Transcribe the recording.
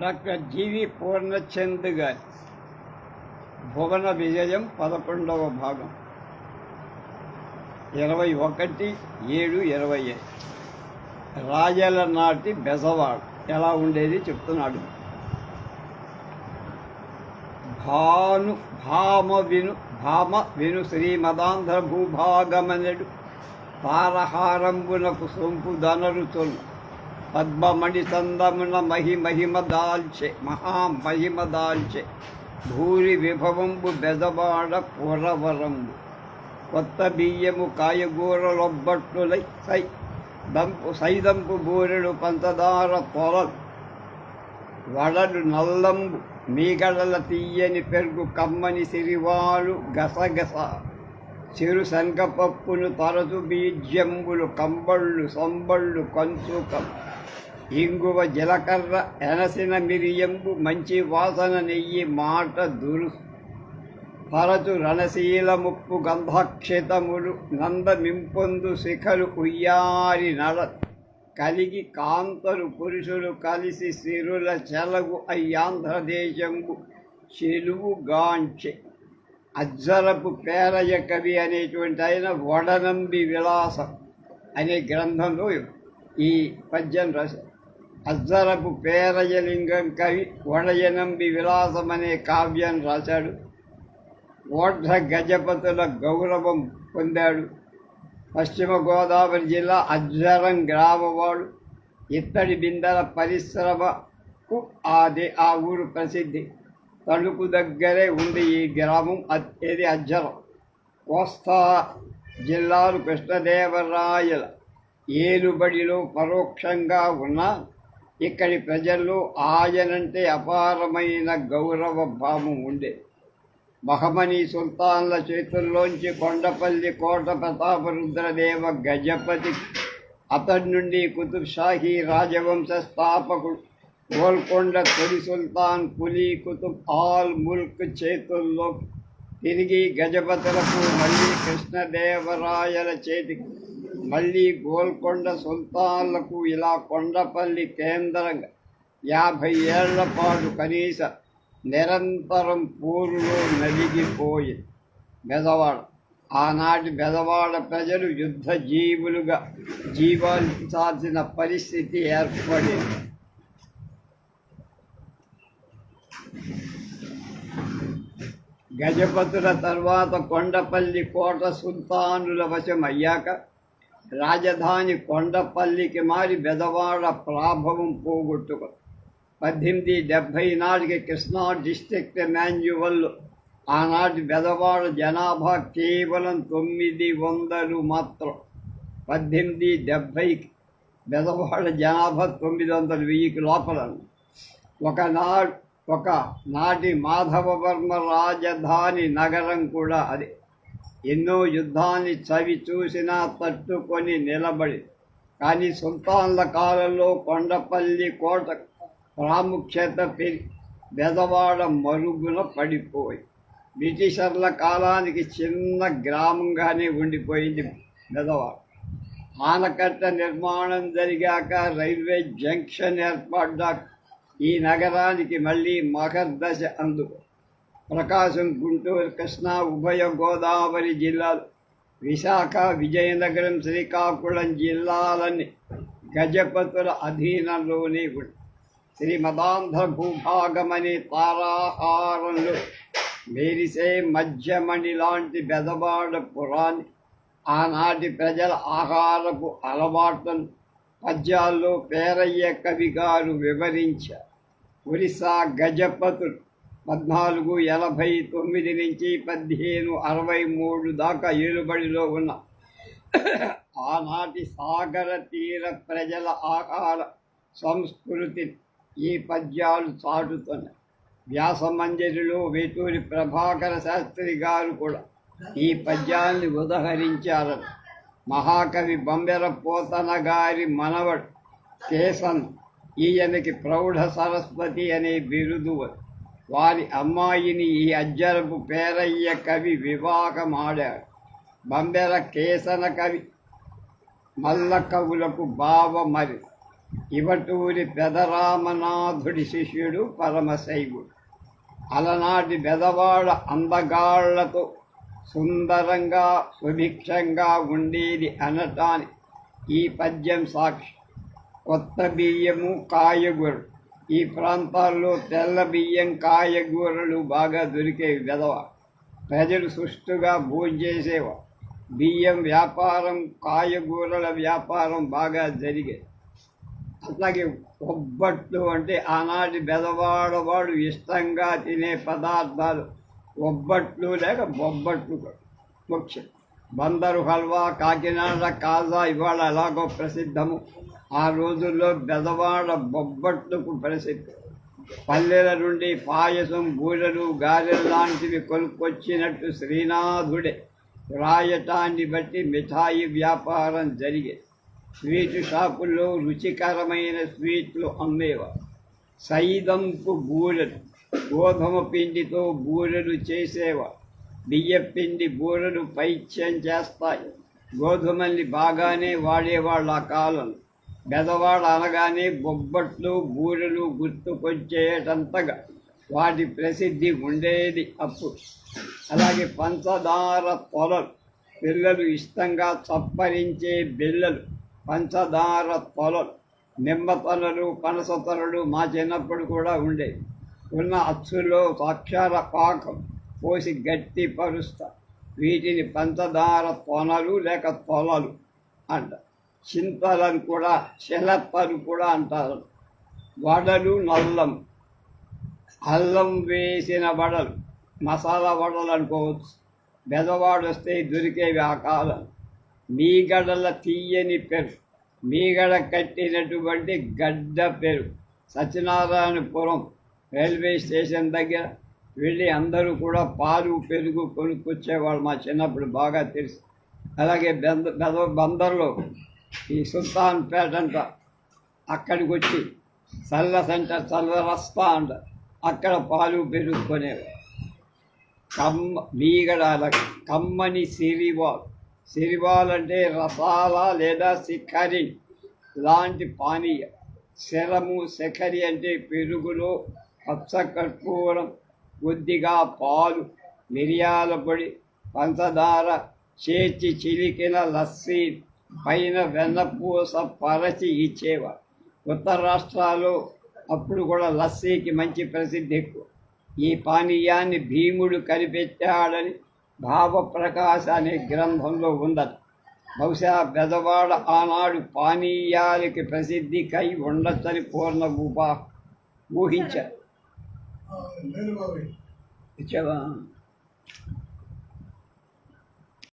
Doctor జీవి పూర్ణచంద్ గారి. భువన విజయం పదకొండవ భాగం. ఇరవై ఒకటి ఏడు ఇరవై ఐదు. రాజల నాటి బెజవాడ. ఎలా ఉండేది చెప్తున్నాడు. భాను భామ విను భామ విను శ్రీమదాంధ్ర భూభాగమనడు. తారహారంబునకు సొంపు ధనరుతులు పద్మమణి చందమున మహి మహిమ దాల్చె మహామహిమ దాల్చె భూరి విభవంబు బెదవాడ పురవరంబు. కొత్త బియ్యము కాయగూర కాయగూరలొబ్బట్టులై సై దంపు సైదంపు బూరెడు పంచదార తొలలు వడలు నల్లంబు మీగడల తీయని పెరుగు కమ్మని సిరివాలు గసగస. చిరు శంఖపప్పును తరచు బీజ్యంబులు కంబళ్ళు సంబళ్ళు కంచుకం. ఇంగువ జీలకర్ర ఎనసిన మిరియంబు మంచి వాసన నెయ్యి మాట దురు. పరచు రణశీల ముప్పు గంధక్షితములు నందమింపొందు శిఖలు ఉయ్యారి నడ. కలిగి కాంతలు పురుషులు కలిసి సిరుల చెలగు అయ్యాంధ్రదేశంబు చెలువు అజ్జలపు అజ్జరపు పేరయ్య కవి అనేటువంటి ఆయన వడనంబి విలాసం అనే గ్రంథంలో ఈ పద్యం రాశారు అజ్జరపు పేరయ్యలింగం కవి వడయనంబి విలాసం అనే కావ్యం రాశాడు. ఓఢ గజపతుల గౌరవం పొందాడు. పశ్చిమ గోదావరి జిల్లా అజ్జరం గ్రామవాడు ఇత్తడి బిందెల పరిశ్రమకు ఆది ఆ ఊరు ప్రసిద్ధి. తణుకు దగ్గరే ఉంది ఈ గ్రామం. ఇది అజ్జరం. కోస్తా జిల్లాలు కృష్ణదేవరాయల ఏలుబడిలో పరోక్షంగా ఉన్న ఇక్కడి ప్రజల్లో ఆయనంటే అపారమైన గౌరవ భావం ఉండే. మహమని సుల్తాన్ల చేతుల్లోంచి కొండపల్లి కోట ప్రతాపరుద్రదేవ గజపతి అతడి నుండి కుతుబ్షాహీ రాజవంశ స్థాపకుడు గోల్కొండ తొలి సుల్తాన్ కులీ కుతుబ్ ఆల్ ముల్క్ చేతుల్లో తిరిగి గజపతులకు మళ్ళీ కృష్ణదేవరాయల చేతికి మళ్ళీ గోల్కొండ సుల్తాన్లకు ఇలా కొండపల్లి కేంద్రంగా యాభై ఏళ్ళ పాటు కనీస నిరంతరం పోరులో నలిగిపోయి బెదవాడ. ఆనాటి బెదవాడ ప్రజలు యుద్ధ జీవులుగా జీవించాల్సిన పరిస్థితి ఏర్పడింది. గజపతుల తర్వాత కొండపల్లి కోట సుల్తానుల వశం అయ్యాక రాజధాని కొండపల్లికి మారి బెదవాడ ప్రాభవం పోగొట్టుకు పద్దెనిమిది డెబ్భై నాటికి కృష్ణా డిస్ట్రిక్ట్ మాన్యువల్ ఆనాటి బెదవాడ జనాభా కేవలం తొమ్మిది వందలు మాత్రం పద్దెనిమిది డెబ్భైకి బెదవాడ జనాభా తొమ్మిది వందల వెయ్యికి లోపల ఒకనాడు ఒక నాటి మాధవవర్మ రాజధాని నగరం కూడా అది. ఎన్నో యుద్ధాన్ని చవి చూసినా తట్టుకొని నిలబడి కానీ సుల్తాన్ల కాలంలో కొండపల్లి కోట ప్రాముఖ్యత పెరి బెదవాడ మరుగున పడిపోయి బ్రిటిషర్ల కాలానికి చిన్న గ్రామంగానే ఉండిపోయింది బెదవాడ. ఆనకట్ట నిర్మాణం జరిగాక రైల్వే జంక్షన్ ఏర్పడ్డాక ఈ నగరానికి మళ్ళీ మహర్దశ అందుకు. ప్రకాశం గుంటూరు కృష్ణా ఉభయ గోదావరి జిల్లాలు. విశాఖ విజయనగరం శ్రీకాకుళం జిల్లాలన్నీ గజపతుల అధీనంలోనే ఉంది శ్రీమదాంధ్ర భూభాగమని తారాహారంలో మెరిసే మధ్యమణి లాంటి బెదవాడ పురాణి ఆనాటి ప్రజల ఆహారపు అలవాట్లను పద్యాల్లో పేరయ్య కవి గారు వివరించారు. ఒరిస్సా గజపత్ పద్నాలుగు ఎనభై తొమ్మిది నుంచి పదిహేను అరవై మూడు దాకా ఏలుబడిలో ఉన్న ఆనాటి సాగర తీర ప్రజల ఆహార సంస్కృతి ఈ పద్యాలు చాటుతున్నాయి. వ్యాసమంజరిలో వేటూరి ప్రభాకర శాస్త్రి గారు కూడా ఈ పద్యాన్ని ఉదహరించారని మహాకవి బొంబెర పోతన గారి మనవడు కేసన్ ఈయనకి ప్రౌఢ సరస్వతి అనే బిరుదు వారి అమ్మాయిని ఈ అజ్జరపు పేరయ్య కవి వివాహమాడాడు. బంబెర కేసన కవి మల్ల కవులకు బావ మరి ఇవటూరి పెదరామనాథుడి శిష్యుడు పరమశైవుడు. అలనాటి బెదవాడ అందగాళ్ళతో సుందరంగా సుభిక్షంగా ఉండేది అనటాని ఈ పద్యం సాక్షి. కొత్త బియ్యము కాయగూర ఈ ప్రాంతాల్లో తెల్ల బియ్యం కాయగూరలు బాగా దొరికేవి బెదవ ప్రజలు సుష్టుగా భోంచేసేవారు బియ్యం వ్యాపారం కాయగూరల వ్యాపారం బాగా జరిగేది. అట్లాగే ఒబ్బట్లు అంటే ఆనాటి బెదవాడవాడు ఇష్టంగా తినే పదార్థాలు ఒబ్బట్లు లేక బొబ్బట్లు ముఖ్యం. బందరు హల్వా కాకినాడ కాజా ఇవాళ ఎలాగో ప్రసిద్ధము. ఆ రోజుల్లో బెదవాడ బొబ్బట్లకు ప్రసిద్ధి. పల్లెల నుండి పాయసం బూరెలు గారెలు లాంటివి కొనుక్కొచ్చినట్టు శ్రీనాథుడే. రాయటాన్ని బట్టి మిఠాయి వ్యాపారం జరిగేది. స్వీట్ షాపుల్లో రుచికరమైన స్వీట్లు అమ్మేవారు. సైదంపు బూరెలు గోధుమ పిండితో బూరెలు చేసేవారు. బియ్యపిండి బూరలు బూరెలు పైత్యం చేస్తాయి. గోధుమల్ని బాగానే వాడేవాళ్ళు ఆ కాలం. బెదవాడ అనగానే బొబ్బట్లు బూరెలు గుర్తుకొచ్చేటంతగా వాటి ప్రసిద్ధి ఉండేది అప్పుడు. అలాగే పంచదార పొలలు పిల్లలు ఇష్టంగా చప్పరించే బిళ్ళలు పంచదార పొలలు నిమ్మ తొలలు పనస తొలలు మా చిన్నప్పుడు కూడా ఉండేవి. ఉన్న అచ్చులో అక్షర పాకం. పోసి గట్టి పరుస్తా. వీటిని పంచదార తొనలు లేక తొలలు అంట. చింతలను కూడా శిలప్పలు కూడా అంటారు. వడలు నల్లం. అల్లం వేసిన వడలు. మసాలా వడలు అనుకోవచ్చు. బెదవాడు వస్తే దొరికేవి ఆ కాలం మీగడల తీయని పెరు మీగడ కట్టినటువంటి గడ్డ పెరు సత్యనారాయణపురం రైల్వే స్టేషన్ దగ్గర వెళ్ళి అందరూ కూడా పాలు పెరుగు కొనుక్కొచ్చేవాళ్ళు మా చిన్నప్పుడు బాగా తెలుసు. అలాగే బెంద బెద బందర్లో ఈ సుల్తాన్ పేట అంట అక్కడికి వచ్చి చల్ల సెంటర్ చల్ల రస్తా అంట అక్కడ పాలు పెరుగు కమ్మ మీగడాల కమ్మని సిరివాల్. సిరివాల్ అంటే రసాల లేదా సిఖరి లాంటి పానీయ. శరము శఖరి అంటే పెరుగులో పచ్చ కర్పూరం కొద్దిగా పాలు మిరియాల పొడి పంచదార చేర్చి చిలికిన లస్సీ పైన వెన్నపూస పరచి ఇచ్చేవారు ఉత్తర రాష్ట్రాల్లో అప్పుడు కూడా లస్సీకి మంచి ప్రసిద్ధి ఎక్కువ. ఈ పానీయాన్ని భీముడు కనిపెట్టాడని భావప్రకాశ అనే గ్రంథంలో ఉందట. బహుశా బెదవాడ ఆనాడు పానీయాలకి ప్రసిద్ధి కై ఉండొచ్చని పూర్ణ ఉపా ఊహించారు ఇచ్చావా?